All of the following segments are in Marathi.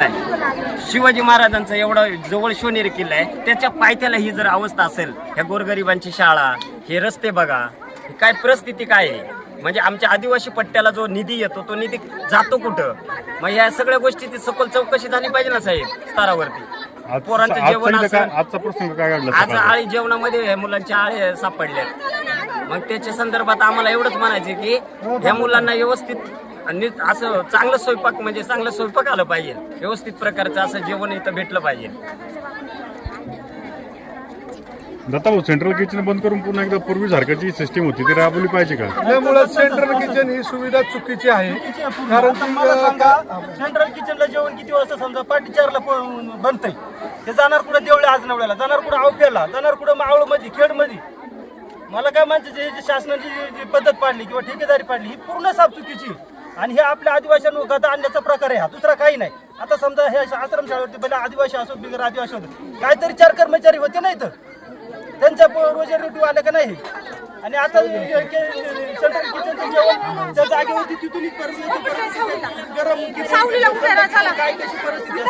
शिवाजी महाराजांचा एवढा जवळ शिवनेरी किल्ला आहे. त्याच्या पायथ्याला ही जर अवस्था असेल ह्या गोरगरिबांची शाळा हे रस्ते बघा काय परिस्थिती काय आहे? म्हणजे आमच्या आदिवासी पट्ट्याला जो निधी येतो तो निधी जातो कुठं? मग ह्या सगळ्या गोष्टीची सखोल चौकशी झाली पाहिजे ना साहेब स्तरावरती. पोरांचं जेवण आज? आळी जेवणामध्ये ह्या मुलांच्या आळे सापडल्यात मग त्याच्या संदर्भात आम्हाला एवढंच म्हणायचे की ह्या मुलांना व्यवस्थित नीट असं चांगलं स्वयंपाक म्हणजे चांगलं स्वयंपाक आलं पाहिजे. व्यवस्थित प्रकारचं असं जेवण इथं भेटलं पाहिजे. दत्ता भाऊ सेंट्रल किचन बंद करून पुन्हा एकदा पूर्वी जी सिस्टीम होती ती राबवली पाहिजे का? त्यामुळे सेंट्रल किचन ही सुविधा चुकीची आहे. कारण ती मला अं, सांगा सेंट्रल किचनला जेवण किती वाजता समजा पाठी चारला बनतंय? ते जाणार कुठं देवळे आजनवड्याला जाणार कुठं आवप्याला जाणार कुठं मावळमध्ये खेडमध्ये मला काय म्हणते जे जे शासनाची जी- जी पद्धत पाडली किंवा ठेकेदारी पाडली ही पूर्ण साफ चुकीची आणि हे आपल्या आदिवासींवर गदा आणण्याचा प्रकार आहे हा. दुसरा काही नाही. आता समजा हे आश्रम शाळेवरती पहिला आदिवासी असो बिगर आदिवासी होते काहीतरी चार कर्मचारी होते नाही तर त्यांच्या प- रोजी रोटी आल्या का नाही? आणि आता सेंट्रल किचनचं जेवण त्या जागेवरती तिथून येतेपर्यंत गरम. काय कशी परिस्थिती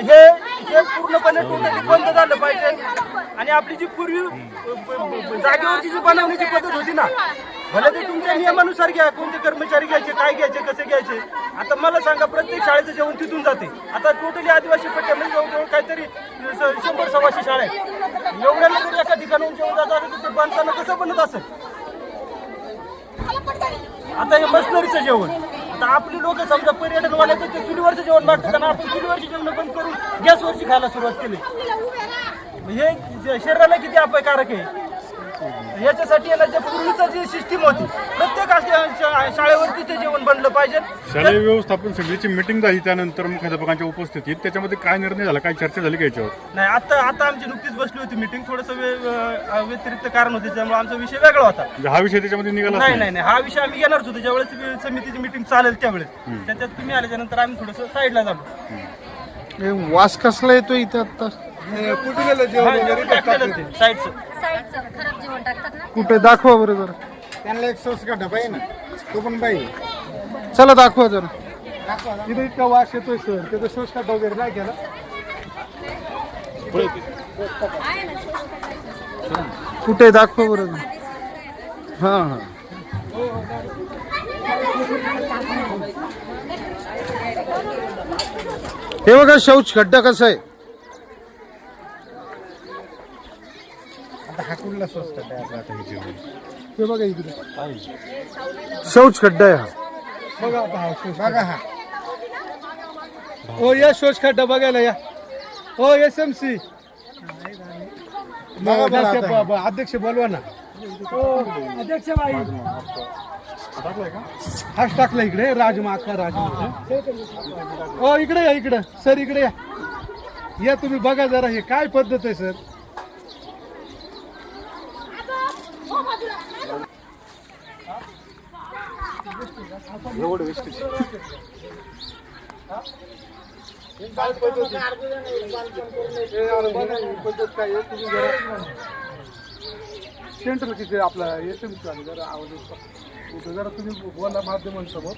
हे हे पूर्णपणे टोटली बंद आणि आपली जी पूर्वी जागेवरची जी बनवण्याची पद्धत होती ना भले ते तुमच्या नियमानुसार घ्या कोणते कर्मचारी घ्यायचे काय घ्यायचे कसे घ्यायचे. आता मला सांगा प्रत्येक शाळेचं जेवण तिथून जाते. आता टोटली आदिवासी पट्ट्यामध्ये म्हणजे जवळजवळ काहीतरी शंभर सव्वाशे शाळा आहेत. एवढ्या लोक एका ठिकाणाहून जेवण जात असेल तर ते बांधताना कसं बनत असेल? आता हे मशनरीचं जेवण. आता आपली लोक समजा पर्यटनवाल्याचं ते चुलीवरचं जेवण मागतात आणि आपण चुलीवरची जेवण बंद करून गॅसवरची खायला सुरुवात केली. हे जे शरीराला किती अपायकारक आहे? याच्यासाठी याला जे पूर्वीचं जी सिस्टीम होती प्रत्येक शाळेवरती ते जेवण बनलं पाहिजे. शालेय व्यवस्थापन समितीची मिटिंग झाली त्यानंतर मुख्याध्यापकांच्या उपस्थितीत त्याच्यामध्ये काय निर्णय झाला काय चर्चा झाली का याच्यावर? नाही आता आता आमची नुकतीच बसली होती मिटिंग थोडंसं व्यतिरिक्त कारण होते त्यामुळे आमचा विषय वेगळा होता. म्हणजे हा विषय त्याच्यामध्ये निघाला नाही नाही. नाही हा विषय आम्ही घेणारच होतो. ज्यावेळेस समितीची मिटिंग चालेल त्यावेळेस. त्याच्यात तुम्ही आल्याच्यानंतर आम्ही थोडंसं साईडला झालो हे वास कसला येतो इथं आता? कुठलेलं जेवण वगैरे? इथं टाकलं ते. साईडचं. साईडचं. खराब जेवण टाकतात ना? कुठे दाखवा बरं जरा. त्यांना एक सोस का डबा आहे ना. तो पण पाहिजे चला दाखवा जरा. इथं इतका वास येतोय सर त्याचा शोष काढ वगैरे नाही केला? कुठे दाखवा बरं हा हा. हे बघा शौच खड्डा कसा आहे? कुठला काय हे बघा इकडे. शौच खड्डा आहे हा. बघा आता हा शौच बघा हा. ओ या शोष खड्डा बघायला या. ओ एस एम सी बघा बरं आता. अध्यक्ष बोलवा ना. अध्यक्ष बाई. हाच टाकला इकडे राजमा अख्खा राजमा. ओ इकडे या इकडे. सर इकडे या. या तुम्ही बघा जरा हे काय पद्धत आहे सर? सेंटर किती आपला एस एम सी जरा आवाज. कुठं जरा तुम्ही बोला माध्यमांसमोर.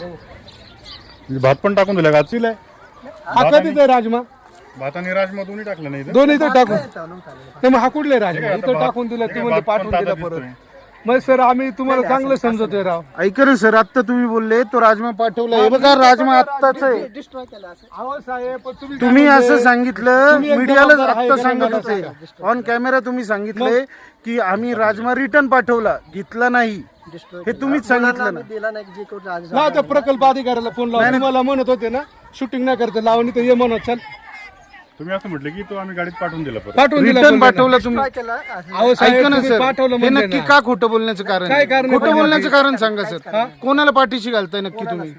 म्हणजे भात पण टाकून दिला का? चिल आहे. हा कधीच आहे राजमा. भात आणि राजमा दोन्ही टाकलं नाही इथं? दोन्ही इथं टाकून. नाही मग हा कुठले राजमा? आता इथं टाकून दिला आहे, तुम्ही पण पाठवून दिला परत. मग सर आम्ही तुम्हाला चांगलं समजतोय राव. ऐका ना सर आता तुम्ही बोलले तो राजमा पाठवला. हे बघा राजमा आत्ताच आहे. अहो साहेब पण तुम्ही असं? सांगितलं तुम्ही मीडियाला जबाबदार आहे आता का नाही सांगत मला होते. ऑन कॅमेरा तुम्ही सांगितले की आम्ही राजमा रिटर्न पाठवला. घेतला नाही. हे तुम्हीच सांगितलं ना. त्या प्रकल्प अधिकाऱ्याला फोन लावून तुम्हाला म्हणत होते ना शूटिंग नाही करते लावणी तर ये म्हणत चल. तुम्ही असं म्हटलं की तो आम्ही गाडीत पाठवून दिला परत. पाठवून दिला रिटर्न. पाठवलं तुम्ही. अहो साहेब ऐका ना तुम्ही सर. पाठवलं हे नक्की ना. का खोटं बोलण्याचं कारण काय आहे? कारण आहे खोटं? बोलण्याचं कारण सांगा सर. कोणाला पाठीशी घालताय नक्की तुम्ही?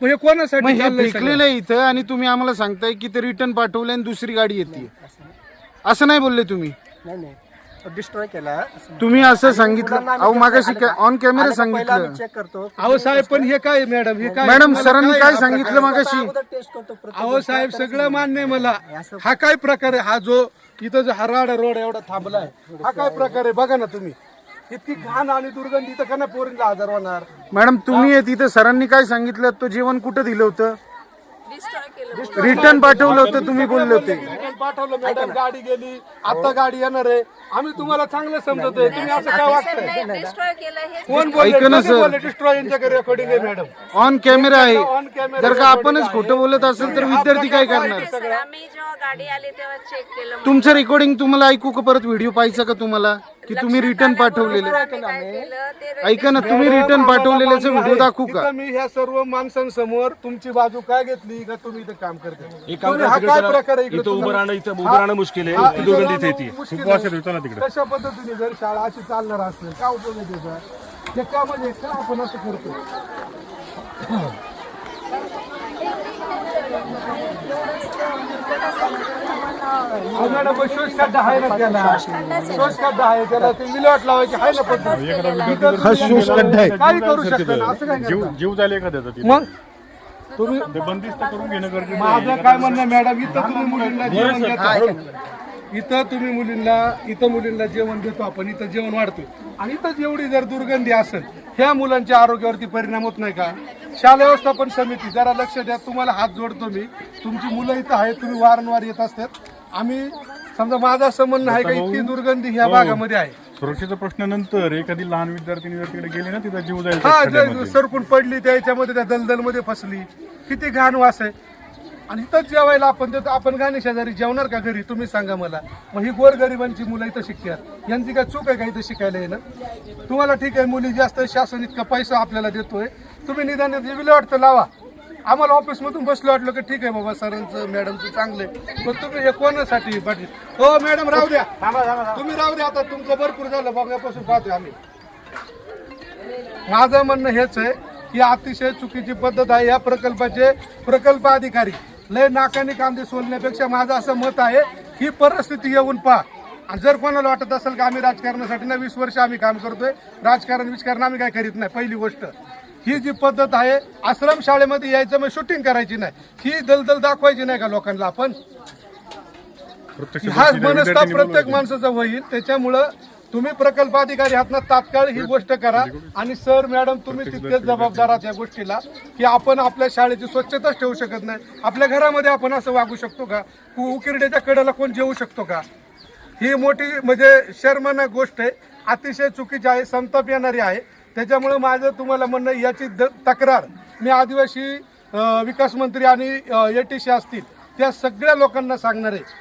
मग हे कोणासाठी मग हे चाललंय सगळं? फेकलेलं आहे इथं आणि तुम्ही आम्हाला सांगताय की ते रिटर्न पाठवले आणि दुसरी गाडी येते. असं नाही बोलले तुम्ही? डिस्ट्रॉय केला तुम्ही असं सांगितलं. अहो मागाशी ऑन कॅमेरा सांगितलं. चेक करतो. अहो साहेब पण हे काय मॅडम हे काय मॅडम सरांनी काय काय सांगितलं मागाशी टेस्ट करतो अहो साहेब सगळं मान्य आहे मला. हा काय प्रकार आहे? हा जो इथं जो हराड रोड एवढा थांबलाय हा काय प्रकार आहे? बघा ना तुम्ही. इतकी घाण आणि दुर्गंधी तर का नाही पोरींना आजार होणार? मॅडम तुम्ही आहे तिथं सरांनी काय सांगितलं? तो जेवण कुठं दिलं होतं? रिटर्न पाठवलं होतं तुम्ही बोलले होते. पाठवलं मॅडम गाडी गेली आता गाडी येणार आहे. आम्ही तुम्हाला चांगलं समजतोय. तुम्ही असं काय वाटतंय डिस्ट्रॉय केलं हे. कोण बोलले? ऐका ना, सर. बोलले डिस्ट्रॉय यांच्याकडे रेकॉर्डिंग आहे मॅडम ऑन कॅमेरा On आहे camera जर का आपणच आहे. खोटं बोलत असेल तर विद्यार्थी काय करणार? सर आम्ही जेव्हा गाडी आली तेव्हा चेक केलं तुमचं रेकॉर्डिंग तुम्हाला ऐकू का परत? व्हिडिओ पाहायचा का तुम्हाला? की तुम्ही रिटर्न पाठवलेले. ऐका ना तुम्ही रिटर्न पाठवलेल्याचा व्हिडिओ दाखवू का? मी ह्या सर्व माणसांसमोर तुमची बाजू काय घेतली का तुम्ही इथं काम करते तुम्ही हा काय प्रकार आहे इकडे इथं उभं? राहणं इथं उभं राहणं मुश्किल हा, आहे इथं दुर्गंधी राहणं येते. मुश्किल आहे. कशा पद्धतीने जर शाळा अशी चालणार असेल काय उपयोग आहे त्याचा? त्याच्यामध्ये का आपण असं करतो हा शोष खड्डा आहे? जीव? जीव एखाद्याचा. मग? तुम्ही ते बंदिस्त करून घेणं गरजेचं माझं. काय म्हणणं मॅडम? इथं तुम्ही मुलींना जेवण देता. इथं तुम्ही मुलींना इथं मुलींना जेवण देतो आपण. इथं जेवण वाढतोय. आणि इथंच एवढी जर दुर्गंधी असेल ह्या मुलांच्या आरोग्यावरती परिणाम होत नाही का? शालेय व्यवस्थापन समिती जरा लक्ष द्या. तुम्हाला हात जोडतो मी. तुमची मुलं इथं आहेत तुम्ही वारंवार येत असतात. आम्ही समजा माझं असं म्हणणं आहे का इतकी दुर्गंधी ह्या भागामध्ये आहे. सुरक्षेचा प्रश्न नंतर एखादी लहान विद्यार्थिनी जर तिकडे गेली ना तिचा जीव जाईल त्या हा. जे सरकून पडली त्याच्यामध्ये त्या दलदलमध्ये फसली. किती घाण वास आहे. आणि इथंच जेवायला आपण देतो. आपण गाणे शेजारी जेवणार का घरी? तुम्ही सांगा मला. मग ही गोरगरिबांची मुलं इथं शिकतात. यांची काय चूक आहे का इथं शिकायला येणं? तुम्हाला ठीक आहे मुली जास्त शासन इतका पैसा आपल्याला देतोय. तुम्ही निदान विल्हेवाट तर लावा. आम्हाला ऑफिसमधून बसलं वाटलं की ठीक आहे बाबा सरांचं मॅडमचं चांगलं आहे. पण तुम्ही हे कोणासाठी पाटील हो मॅडम राहू द्या. तुम्ही राहू द्या आता तुमचं भरपूर झालं बघण्यापासून पाहतोय आम्ही. माझं म्हणणं हेच आहे की अतिशय चुकीची पद्धत आहे या प्रकल्पाचे प्रकल्प अधिकारी लय नाकाने कांदे सोलण्यापेक्षा माझं असं मत आहे ही परिस्थिती येऊन पहा. आणि जर कोणाला वाटत असेल की आम्ही राजकारणासाठी ना वीस वर्ष आम्ही काम करतोय राजकारण विजकारण आम्ही काय करीत नाही पहिली गोष्ट. ही जी पद्धत आहे आश्रम शाळेमध्ये यायचं मग शूटिंग करायची नाही. ही दलदल दाखवायची नाही का लोकांना आपण? हा दर्शनी मनस्ताप प्रत्येक. माणसाचा होईल. त्याच्यामुळं तुम्ही प्रकल्प अधिकारी आहात ना तात्काळ ही गोष्ट करा. आणि सर मॅडम तुम्ही तितकेच जबाबदार आहात या गोष्टीला की आपण आपल्या शाळेची स्वच्छताच ठेवू शकत नाही. आपल्या घरामध्ये आपण असं वागू शकतो का? उ- उकिरड्याच्या कडेला कोण जेवू शकतो का? ही मोठी म्हणजे शर्मनाक गोष्ट आहे. अतिशय चुकीची आहे संताप येणारी आहे. त्याच्यामुळे माझं तुम्हाला म्हणणं याची द- तक्रार मी आदिवासी विकास मंत्री आणि ए टी सी असतील त्या सगळ्या लोकांना सांगणार आहे.